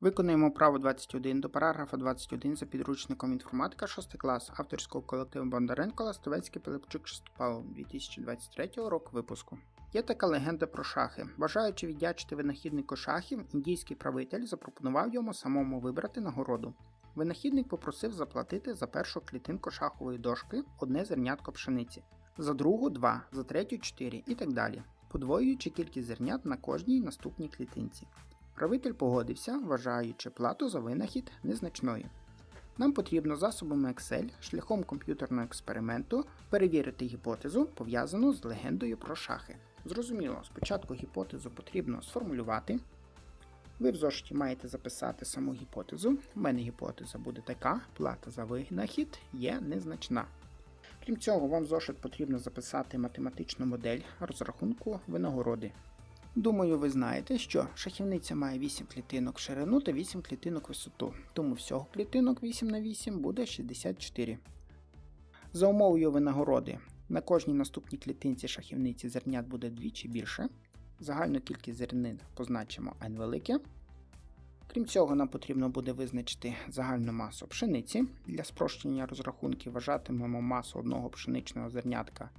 Виконуємо право 21 до параграфа 21 за підручником інформатика 6 клас авторського колективу Бондаренко Ластовецький Пилипчук Шестопал 2023 року випуску. Є така легенда про шахи. Бажаючи віддячити винахіднику шахів, індійський правитель запропонував йому самому вибрати нагороду. Винахідник попросив заплатити за першу клітинку шахової дошки одне зернятко пшениці, за другу два, за третю чотири і так далі, подвоюючи кількість зернят на кожній наступній клітинці. Правитель погодився, вважаючи плату за винахід незначною. Нам потрібно засобами Excel шляхом комп'ютерного експерименту перевірити гіпотезу, пов'язану з легендою про шахи. Зрозуміло, спочатку гіпотезу потрібно сформулювати. Ви в зошиті маєте записати саму гіпотезу. У мене гіпотеза буде така: плата за винахід є незначна. Крім цього, вам в зошит потрібно записати математичну модель розрахунку винагороди. Думаю, ви знаєте, що шахівниця має 8 клітинок в ширину та 8 клітинок в висоту, тому всього клітинок 8 на 8 буде 64. За умовою винагороди, на кожній наступній клітинці шахівниці зернят буде двічі більше. Загальну кількість зернин позначимо n велике. Крім цього, нам потрібно буде визначити загальну масу пшениці. Для спрощення розрахунків вважатимемо масу одного пшеничного зернятка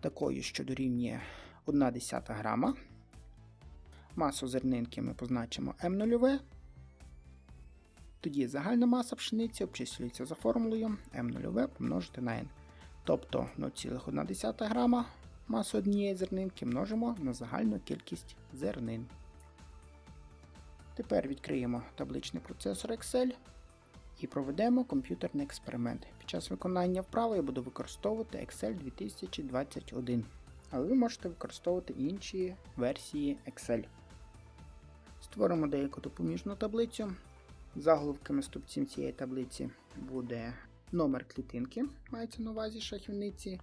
такою, що дорівнює 1 десята грама. Масу зернинки ми позначимо М0. Тоді загальна маса пшениці обчислюється за формулою М0 помножити на N. Тобто 0,1 грама масу однієї зернинки множимо на загальну кількість зернин. Тепер відкриємо табличний процесор Excel і проведемо комп'ютерний експеримент. Під час виконання вправи я буду використовувати Excel 2021 але ви можете використовувати інші версії Excel. Створимо деяку допоміжну таблицю. Заголовками ступців цієї таблиці буде номер клітинки, мається на увазі шахівниці,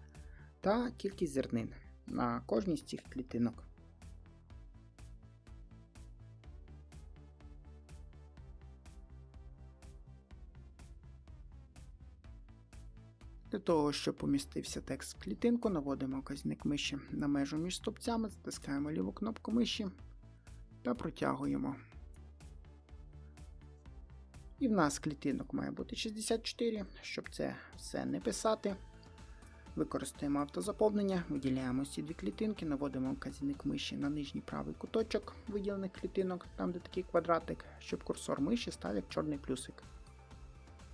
та кількість зернин на кожній з цих клітинок. Для того, щоб помістився текст в клітинку, наводимо казник миші на межу між стовпцями, затискаємо ліву кнопку миші та протягуємо. І в нас клітинок має бути 64, щоб це все не писати. Використаємо автозаповнення, виділяємо ці дві клітинки, наводимо вказівник миші на нижній правий куточок виділених клітинок, там де такий квадратик, щоб курсор миші став як чорний плюсик.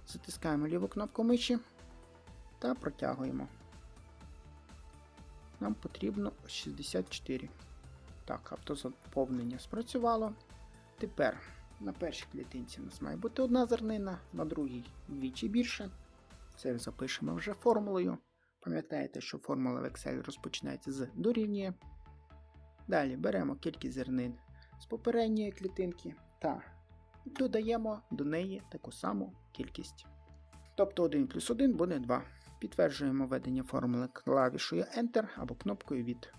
Затискаємо ліву кнопку миші та протягуємо. Нам потрібно 64. Так, автозаповнення спрацювало. Тепер на першій клітинці у нас має бути одна зернина, на другій вдвічі більше. Це запишемо вже формулою. Пам'ятаєте, що формула в Excel розпочинається з дорівнює. Далі беремо кількість зернин з попередньої клітинки та додаємо до неї таку саму кількість. Тобто 1 плюс 1 буде 2. Підтверджуємо введення формули клавішою Enter або кнопкою від.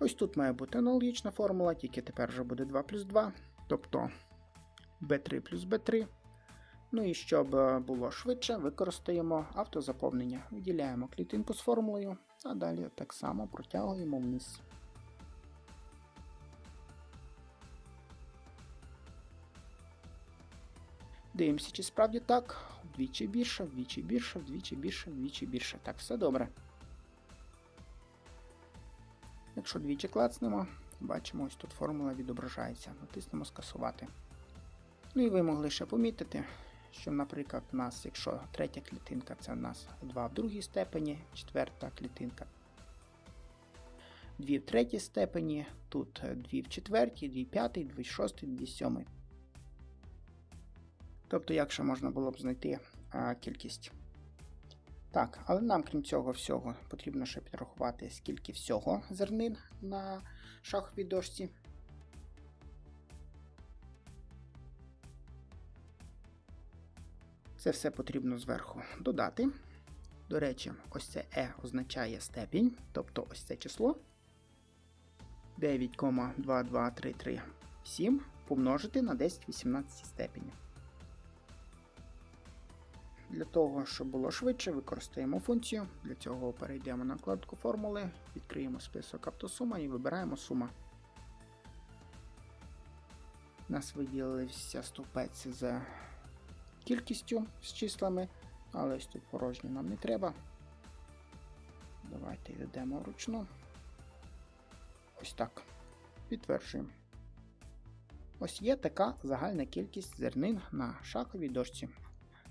Ось тут має бути аналогічна формула, тільки тепер вже буде 2 плюс 2, тобто B3 плюс B3. Ну і щоб було швидше, використаємо автозаповнення. Виділяємо клітинку з формулою, а далі так само протягуємо вниз. Дивимося, чи справді так. Вдвічі більше, вдвічі більше, вдвічі більше, вдвічі більше. Так, все добре. Якщо двічі клацнемо, бачимо, ось тут формула відображається. Натиснемо скасувати. Ну і ви могли ще помітити, що, наприклад, у нас, якщо третя клітинка це у нас 2 в другій степені, четверта клітинка 2 в третій степені, тут 2 в четвертій, 2 в п'ятій, 2 в шостій, 2 в сьомій. Тобто, як ще можна було б знайти а, кількість. Так, але нам, крім цього всього, потрібно ще підрахувати, скільки всього зернин на шаховій дошці. Це все потрібно зверху додати. До речі, ось це E означає степінь, тобто ось це число 9,2233,7 помножити на 10 18 степені. Для того, щоб було швидше, використаємо функцію. Для цього перейдемо на вкладку формули, відкриємо список автосума і вибираємо сума. Нас виділився стовпець з кількістю з числами, але ось тут порожньо нам не треба. Давайте йдемо вручну. Ось так. Підтверджуємо. Ось є така загальна кількість зернин на шаховій дошці.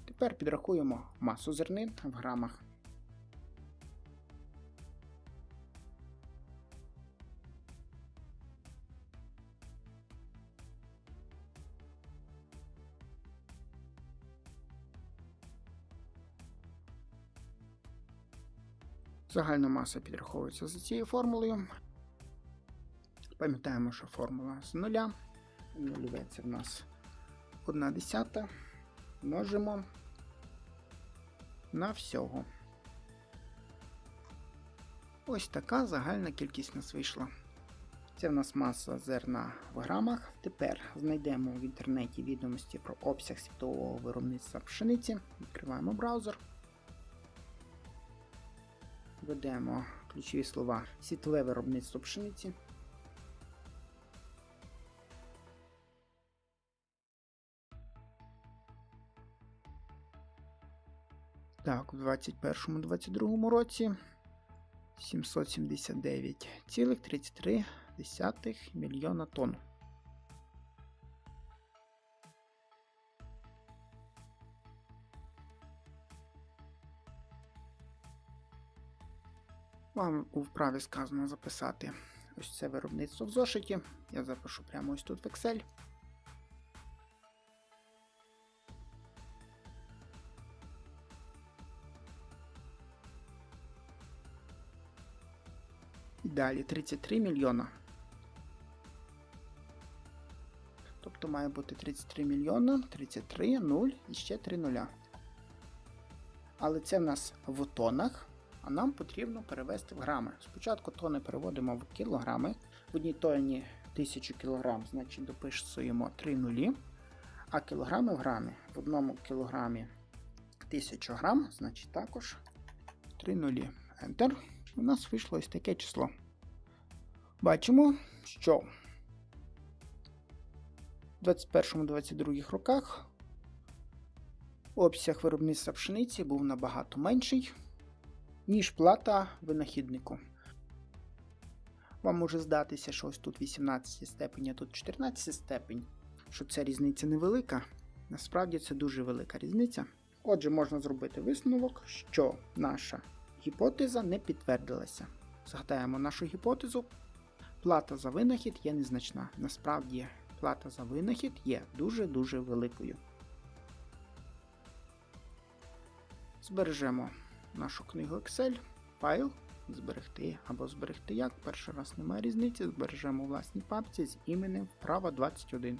Тепер підрахуємо масу зернин в грамах. Загальна маса підраховується за цією формулою. Пам'ятаємо, що формула з нуля. Це в нас 1 десята. Множимо на всього. Ось така загальна кількість нас вийшла. Це в нас маса зерна в грамах. Тепер знайдемо в інтернеті відомості про обсяг світового виробництва пшениці. Відкриваємо браузер. Введемо ключові слова світове виробництво пшениці. Так, у 2021-2022 році 779,33 мільйона тонн. Вам у вправі сказано записати ось це виробництво в зошиті. Я запишу прямо ось тут в Excel. Далі 33 мільйона. Тобто має бути 33 мільйона, 33, 0 і ще 3 нуля. Але це в нас в тонах, а нам потрібно перевести в грами. Спочатку тони переводимо в кілограми. В одній тоні 1000 кг, значить дописуємо 3 нулі. А кілограми в грамі. В одному кілограмі 1000 грам, значить також 3 нулі. Enter. У нас вийшло ось таке число. Бачимо, що в 21-22 роках обсяг виробництва пшениці був набагато менший, ніж плата винахіднику. Вам може здатися, що ось тут 18 степень, а тут 14 степень, що ця різниця невелика. Насправді це дуже велика різниця. Отже, можна зробити висновок, що наша гіпотеза не підтвердилася. Згадаємо нашу гіпотезу. Плата за винахід є незначна. Насправді, плата за винахід є дуже-дуже великою. Збережемо нашу книгу Excel, файл, зберегти або зберегти як. Перший раз немає різниці. Збережемо у власній папці з іменем вправа 21.